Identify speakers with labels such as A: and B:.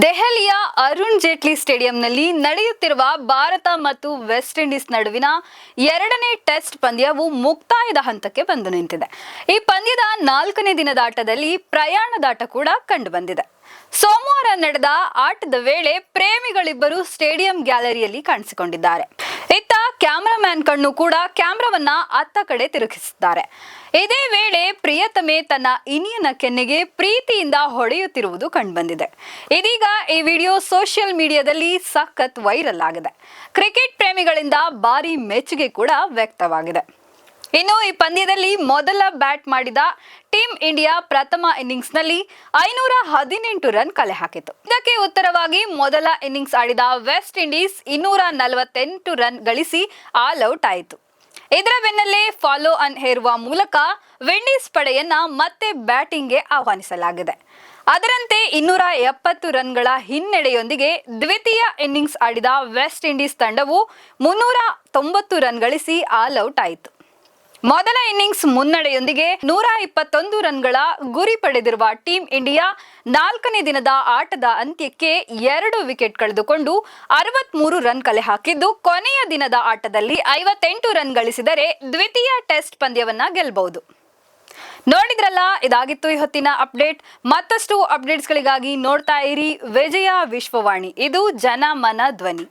A: ದೆಹಲಿಯ ಅರುಣ್ ಜೇಟ್ಲಿ ಸ್ಟೇಡಿಯಂನಲ್ಲಿ ನಡೆಯುತ್ತಿರುವ ಭಾರತ ಮತ್ತು ವೆಸ್ಟ್ ಇಂಡೀಸ್ ನಡುವಿನ ಎರಡನೇ ಟೆಸ್ಟ್ ಪಂದ್ಯವು ಮುಕ್ತಾಯದ ಹಂತಕ್ಕೆ ಬಂದು ನಿಂತಿದೆ. ಈ ಪಂದ್ಯದ ನಾಲ್ಕನೇ ದಿನದ ಆಟದಲ್ಲಿ ಪ್ರಯಾಣದಾಟ ಕೂಡ ಕಂಡುಬಂದಿದೆ ಸೋಮವಾರ ನಡೆದ ಆಟದ ವೇಳೆ ಪ್ರೇಮಿಗಳಿಬ್ಬರು ಸ್ಟೇಡಿಯಂ ಗ್ಯಾಲರಿಯಲ್ಲಿ ಕಾಣಿಸಿಕೊಂಡಿದ್ದಾರೆ. ಇತ್ತ ಕ್ಯಾಮರಾಮ್ಯಾನ್ ಕಣ್ಣು ಕೂಡ ಕ್ಯಾಮ್ರಾವನ್ನ ಅತ್ತ ಕಡೆ ತಿರುಗಿಸಿದ್ದಾರೆ. ಇದೇ ವೇಳೆ ಪ್ರಿಯತಮೆ ತನ್ನ ಇನಿಯನ ಕೆನ್ನೆಗೆ ಪ್ರೀತಿಯಿಂದ ಹೊಡೆಯುತ್ತಿರುವುದು ಕಂಡುಬಂದಿದೆ. ಇದೀಗ ಈ ವಿಡಿಯೋ ಸೋಷಿಯಲ್ ಮೀಡಿಯಾದಲ್ಲಿ ಸಖತ್ ವೈರಲ್ ಆಗಿದೆ. ಕ್ರಿಕೆಟ್ ಪ್ರೇಮಿಗಳಿಂದ ಭಾರಿ ಮೆಚ್ಚುಗೆ ಕೂಡ ವ್ಯಕ್ತವಾಗಿದೆ. ಇನ್ನು ಈ ಪಂದ್ಯದಲ್ಲಿ ಮೊದಲ ಬ್ಯಾಟ್ ಮಾಡಿದ ಟೀಮ್ ಇಂಡಿಯಾ ಪ್ರಥಮ ಇನ್ನಿಂಗ್ಸ್ನಲ್ಲಿ ಐನೂರ ಹದಿನೆಂಟು ರನ್ ಕಲೆ ಹಾಕಿತು ಇದಕ್ಕೆ ಉತ್ತರವಾಗಿ ಮೊದಲ ಇನ್ನಿಂಗ್ಸ್ ಆಡಿದ ವೆಸ್ಟ್ ಇಂಡೀಸ್ ಇನ್ನೂರ ನಲವತ್ತೆಂಟು ರನ್ ಗಳಿಸಿ ಆಲ್ ಔಟ್ ಆಯಿತು. ಇದರ ಬೆನ್ನಲ್ಲೇ ಫಾಲೋ ಅನ್ ಹೇರುವ ಮೂಲಕ ವಿಂಡೀಸ್ ಪಡೆಯನ್ನ ಮತ್ತೆ ಬ್ಯಾಟಿಂಗ್ಗೆ ಆಹ್ವಾನಿಸಲಾಗಿದೆ. ಅದರಂತೆ ಇನ್ನೂರ ಎಪ್ಪತ್ತು ರನ್ಗಳ ಹಿನ್ನಡೆಯೊಂದಿಗೆ ದ್ವಿತೀಯ ಇನ್ನಿಂಗ್ಸ್ ಆಡಿದ ವೆಸ್ಟ್ ಇಂಡೀಸ್ ತಂಡವು ಮುನ್ನೂರ ತೊಂಬತ್ತು ರನ್ ಗಳಿಸಿ ಆಲ್ ಔಟ್ ಆಯಿತು. ಮೊದಲ ಇನ್ನಿಂಗ್ಸ್ ಮುನ್ನಡೆಯೊಂದಿಗೆ ನೂರ ಇಪ್ಪತ್ತೊಂದು ರನ್ಗಳ ಗುರಿ ಪಡೆದಿರುವ ಟೀಂ ಇಂಡಿಯಾ ನಾಲ್ಕನೇ ದಿನದ ಆಟದ ಅಂತ್ಯಕ್ಕೆ ಎರಡು ವಿಕೆಟ್ ಕಳೆದುಕೊಂಡು ಅರವತ್ಮೂರು ರನ್ ಕಲೆ ಹಾಕಿದ್ದು, ಕೊನೆಯ ದಿನದ ಆಟದಲ್ಲಿ ಐವತ್ತೆಂಟು ರನ್ ಗಳಿಸಿದರೆ ದ್ವಿತೀಯ ಟೆಸ್ಟ್ ಪಂದ್ಯವನ್ನ ಗೆಲ್ಲಬಹುದು ನೋಡಿದ್ರಲ್ಲ, ಇದಾಗಿತ್ತು ಈ ಹೊತ್ತಿನ ಅಪ್ಡೇಟ್. ಮತ್ತಷ್ಟು ಅಪ್ಡೇಟ್ಸ್ಗಳಿಗಾಗಿ ನೋಡ್ತಾ ಇರಿ ವಿಜಯ ವಿಶ್ವವಾಣಿ. ಇದು ಜನ ಮನ ಧ್ವನಿ.